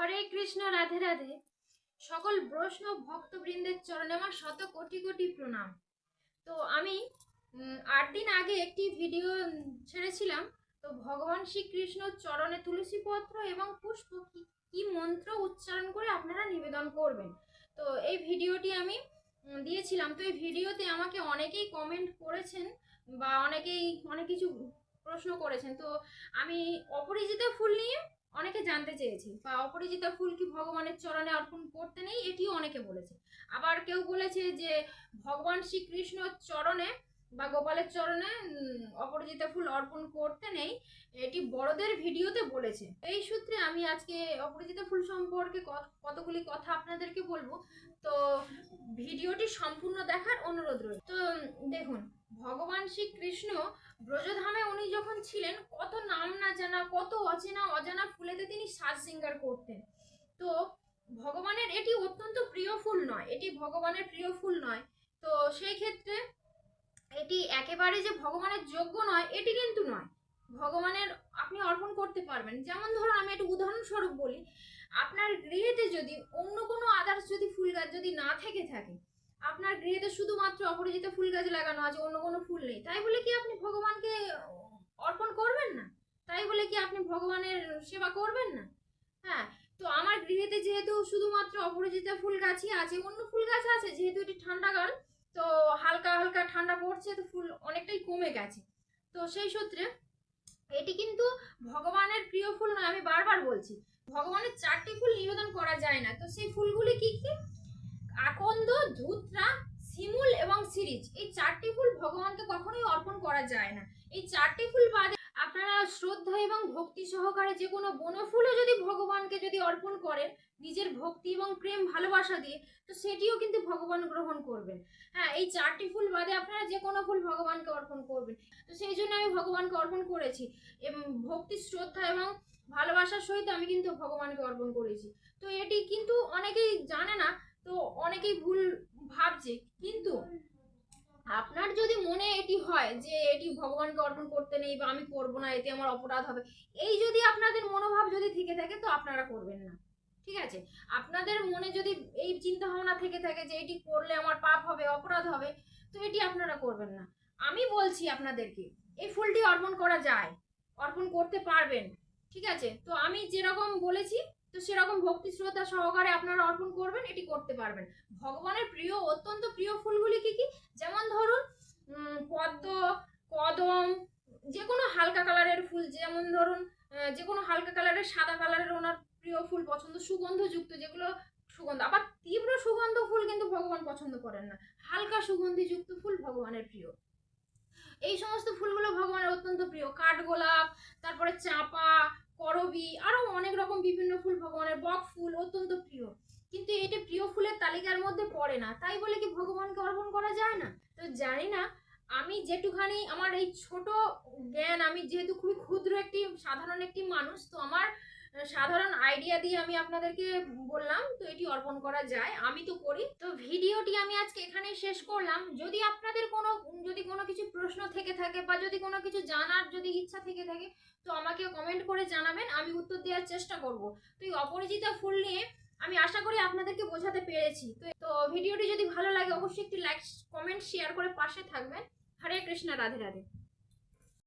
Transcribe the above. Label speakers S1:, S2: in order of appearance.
S1: হরে কৃষ্ণ, রাধে রাধে। সকল বৈষ্ণব ভক্তবৃন্দের চরণে আমার শত কোটি কোটি প্রণাম। তো আমি আট দিন আগে একটি ভিডিও ছেড়েছিলাম। তো ভগবান শ্রীকৃষ্ণ চরণে তুলসী পত্র এবং পুষ্প কি কি মন্ত্র উচ্চারণ করে আপনারা নিবেদন করবেন। তো এই ভিডিওটি আমি দিয়েছিলাম। তো এই ভিডিওতে আমাকে অনেকেই কমেন্ট করেছেন বা অনেকেই অনেক কিছু প্রশ্ন করেছেন। তো আমি অপরিচিত ফুল নিয়ে অনেকে জানতে চেয়েছে। বা অপরিচিত ফুল কি ভগবানের চরণে অর্পণ করতে নেই? এটিও অনেকে বলেছে। আবার কেউ বলেছে যে ভগবান শ্রীকৃষ্ণ চরণে বা গোপালের চরণে অপরাজিতা ফুল অর্পণ করতে নেই, এটি বড়দের ভিডিওতে বলেছে। এই সূত্রে আমি আজকে অপরাজিতা ফুল সম্পর্কে কতগুলি কথা আপনাদেরকে বলব। তো ভিডিওটি সম্পূর্ণ দেখার অনুরোধ রয়েছে তো, দেখুন, ভগবান শ্রীকৃষ্ণ ব্রজধামে উনি যখন ছিলেন, কত নাম না জানা, কত অচেনা অজানা ফুলেতে তিনি সাজ সিঙ্গার করতেন। তো ভগবানের এটি অত্যন্ত প্রিয় ফুল নয়, এটি ভগবানের প্রিয় ফুল নয়। তো সেই ক্ষেত্রে এটি একেবারে যে ভগবানের যোগ্য নয়, এটি কিন্তু নয়। ভগবানের আপনি অর্পণ করতে পারবেন। যেমন ধরুন, আমি একটু উদাহরণস্বরূপ বলি, আপনার গৃহেতে যদি অন্য কোনো আদার্স যদি ফুল গাছ যদি না থেকে থাকে, আপনার গৃহেতে শুধুমাত্র অপরিচিত ফুল গাছ লাগানো আছে, অন্য কোনো ফুল নেই, তাই বলে কি আপনি ভগবানকে অর্পণ করবেন না? তাই বলে কি আপনি ভগবানের সেবা করবেন না? হ্যাঁ তো আমার গৃহেতে যেহেতু শুধুমাত্র অপরিচিত ফুল গাছই আছে, অন্য ফুল গাছ আছে, যেহেতু এটি ঠান্ডা ঠান্ডাকাল তো হালকা হালকা ঠান্ডা পড়ছে, তো ফুল অনেকটাই কমে গেছে। তো সেই সূত্রে এটি কিন্তু ভগবানের প্রিয় ফুল নয়, আমি বারবার বলছি, ভগবানের চারটি ফুল নিবেদন করা যায় না। তো সেই ফুলগুলি কি কি? আকন্দ, ধুতরা, শিমুল এবং সিরিজ। এই চারটি ফুল ভগবানকে কখনোই অর্পণ করা যায় না। এই চারটি ফুল বাদে শ্রদ্ধা এবং ভক্তি সহকারে যে কোনো বনফুলও যদি ভগবানকে যদি অর্পণ করেন, নিজের ভক্তি এবং প্রেম ভালোবাসা দিয়ে, তো সেটিও কিন্তু ভগবান গ্রহণ করবেন। হ্যাঁ এই চারটি ফুল বাদে আপনারা যে কোনো ফুল ভগবানকে অর্পণ করবেন। তো সেই জন্য আমি ভগবানকে অর্পণ করেছি। ভক্তি, শ্রদ্ধা এবং ভালোবাসার সহিত আমি কিন্তু ভগবানকে অর্পণ করেছি। তো এটি কিন্তু অনেকেই জানে না, তো অনেকেই ভুল ভাবছে। আপনার যদি মনে এটি হয় যে এটি ভগবানকে অর্পণ করতে নেই বা আমি করব না, এতে আমার অপরাধ হবে, এই যদি আপনাদের মনোভাব যদি থেকে থাকে তো আপনারা করবেন না। ঠিক আছে? আপনাদের মনে যদি এই চিন্তা ভাবনা থেকে থাকে যে এটি করলে আমার পাপ হবে, অপরাধ হবে, তো এটি আপনারা করবেন না। আমি বলছি আপনাদেরকে, এই ফুলটি অর্পণ করা যায়, অর্পণ করতে পারবেন। ঠিক আছে? তো আমি যেরকম বলেছি তো সেরকম ভক্তি শ্রদ্ধা সহকারে আপনারা অর্পণ করবেন, এটি করতে পারবেন। ভগবানের প্রিয়, অত্যন্ত প্রিয় ফুলগুলি কি কি? যেমন ধরুন পদ্ম, কদম যে কোনো হালকা কালারের ফুল, যেমন ধরুন যে কোনো হালকা কালারের সাদা কালারের ওনার প্রিয় ফুল, পছন্দ সুগন্ধযুক্ত, যেগুলো সুগন্ধ, আবার তীব্র সুগন্ধ ফুল কিন্তু ভগবান পছন্দ করেন না। হালকা সুগন্ধিযুক্ত ফুল ভগবানের প্রিয়। এই সমস্ত ফুলগুলো ভগবানের অত্যন্ত প্রিয়। কাঠগোলাপ, তারপরে চাপা করবি আরও অনেক রকম বিভিন্ন ফুল ভগবানের বক ফুল অত্যন্ত প্রিয়। কিন্তু এটা প্রিয় ফুলের তালিকার মধ্যে পড়ে না, তাই বলে কি ভগবানকে অর্পণ করা যায় না? তো জানি না, আমি যেটুখানি আমার এই ছোট জ্ঞান, আমি যেহেতু খুবই ক্ষুদ্র একটি, সাধারণ একটি মানুষ, তো আমার সাধারণ আইডিয়া দিয়ে আমি আপনাদেরকে বললাম, তো এটি অর্পণ করা যায়। আমি তো করি। তো ভিডিওটি আমি আজকে এখানেই শেষ করলাম। যদি আপনাদের কোনো, যদি কোনো কিছু প্রশ্ন থেকে থাকে বা যদি কোনো কিছু জানার যদি ইচ্ছা থেকে থাকে, তো আমাকে কমেন্ট করে জানাবেন। আমি উত্তর দেওয়ার চেষ্টা করব। তো এই অপরিচিতা ফুল নিয়ে আমি আশা করি আপনাদেরকে বোঝাতে পেরেছি। তো ভিডিওটি যদি ভালো লাগে, অবশ্যই একটি লাইক কমেন্ট শেয়ার করে পাশে থাকবেন। হরে কৃষ্ণ, রাধে রাধে।